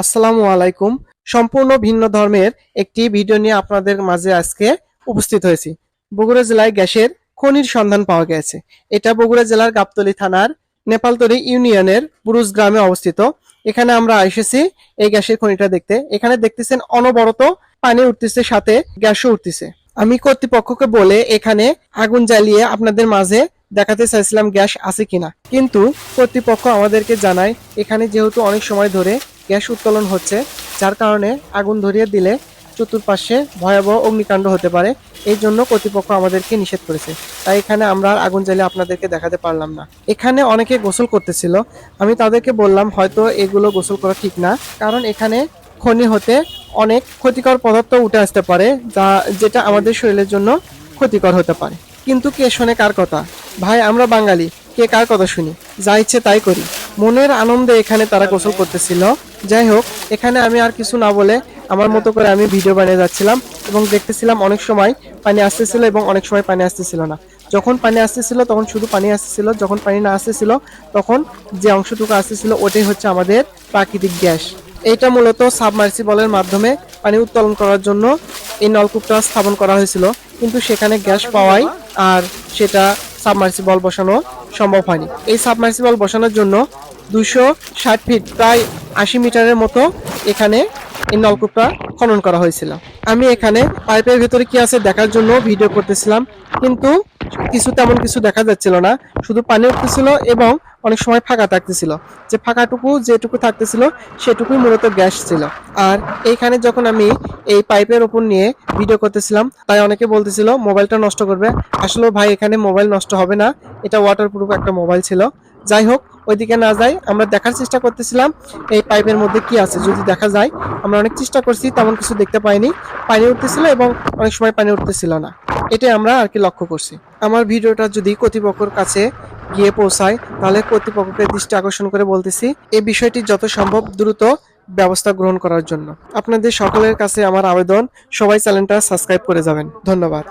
আসসালামু আলাইকুম। সম্পূর্ণ ভিন্ন ধর্মের একটি ভিডিও নিয়ে আপনাদের মাঝে আজকে উপস্থিত হয়েছি। বগুড়া জেলায় গ্যাসের খনির সন্ধান পাওয়া গেছে। এটা বগুড়া জেলার গাবতলী থানার নেপালতলী ইউনিয়নের বুরুজ গ্রামে অবস্থিত। এখানে আমরা এসেছি এই গ্যাসের খনিটা দেখতে। এখানে দেখতেছেন অনবরত পানি উঠতেছে, সাথে গ্যাসও উঠতেছে। আমি কর্তৃপক্ষকে বলে এখানে আগুন জ্বালিয়ে আপনাদের মাঝে দেখাতে চাইছিলাম গ্যাস আছে কিনা। কিন্তু কর্তৃপক্ষ আমাদেরকে জানায়, এখানে যেহেতু অনেক সময় ধরে গ্যাস উত্তোলন হচ্ছে, যার কারণে আগুন ধরিয়ে দিলে চতুর্পাশে ভয়াবহ অগ্নিকাণ্ড হতে পারে। এই জন্য কর্তৃপক্ষ আমাদেরকে নিষেধ করেছে। তাই এখানে আমরা আর আগুন জ্বালিয়ে আপনাদেরকে দেখাতে পারলাম না। এখানে অনেকে গোসল করতেছিল। আমি তাদেরকে বললাম, হয়তো এগুলো গোসল করা ঠিক না। কারণ এখানে খনি হতে অনেক ক্ষতিকর পদার্থ উঠে আসতে পারে, যা, যেটা আমাদের শরীরের জন্য ক্ষতিকর হতে পারে। কিন্তু কে শোনে কার কথা? ভাই, আমরা বাঙালি। কে কার কথা শুনি? যা ইচ্ছে তাই করি। মনের আনন্দে এখানে তারা গোসল করতেছিল। যাই হোক, এখানে আমি আর কিছু না বলে আমার মতো করে আমি ভিডিও বানিয়ে যাচ্ছিলাম এবং দেখতেছিলাম অনেক সময় পানি আসতেছিল এবং অনেক সময় পানি আসতেছিল না। যখন পানি আসতেছিল, তখন শুধু পানি আসতেছিল, যখন পানি না আসতেছিল, তখন যে অংশটুকু আসতেছিল, ওটাই হচ্ছে আমাদের প্রাকৃতিক গ্যাস। এইটা মূলত সাবমার্সিবলের মাধ্যমে পানি উত্তোলন করার জন্য এই নলকূপটা স্থাপন করা হয়েছিল। কিন্তু সেখানে গ্যাস পাওয়াই আর সেটা সাবমার্সিবল বসানো সম্ভব হয়নি। এই সাবমার্সিবল বসানোর জন্য দুশো ষাট ফিট প্রায় আশি মিটারের মতো এখানে এই নলকূপটা খনন করা হয়েছিল। আমি এখানে পাইপের ভেতরে কি আছে দেখার জন্য ভিডিও করতেছিলাম, কিন্তু কিছু তেমন কিছু দেখা যাচ্ছিল না। শুধু পানি উঠতেছিল এবং অনেক সময় ফাঁকা থাকতেছিল। যে ফাঁকাটুকু যেটুকু থাকতেছিল, সেটুকুই মূলত গ্যাস ছিল। আর এইখানে যখন আমি এই পাইপের ওপর নিয়ে ভিডিও করতেছিলাম, তাই অনেকে বলতেছিল, মোবাইলটা নষ্ট করবে। আসলে ভাই, এখানে মোবাইল নষ্ট হবে না। এটা ওয়াটারপ্রুফ একটা মোবাইল ছিল। যাই হোক, ওইদিকে না যাই, আমরা দেখার চেষ্টা করতেছিলাম এই পাইপের মধ্যে কি আছে। যদি দেখা যায়, আমরা অনেক চেষ্টা করছি, তেমন কিছু দেখতে পাইনি। পানি উঠতেছিল এবং অনেক সময় পানি উঠতেছিল না। এটাই আমরা আর কি লক্ষ্য করছি। আমার ভিডিওটা যদি কর্তৃপক্ষের কাছে গিয়ে পৌঁছায়, তাহলে কর্তৃপক্ষকে দৃষ্টি আকর্ষণ করে বলতেছি এই বিষয়টি যত সম্ভব দ্রুত ব্যবস্থা গ্রহণ করার জন্য। আপনাদের সকলের কাছে আমার আবেদন, সবাই চ্যানেলটা সাবস্ক্রাইব করে যাবেন। ধন্যবাদ।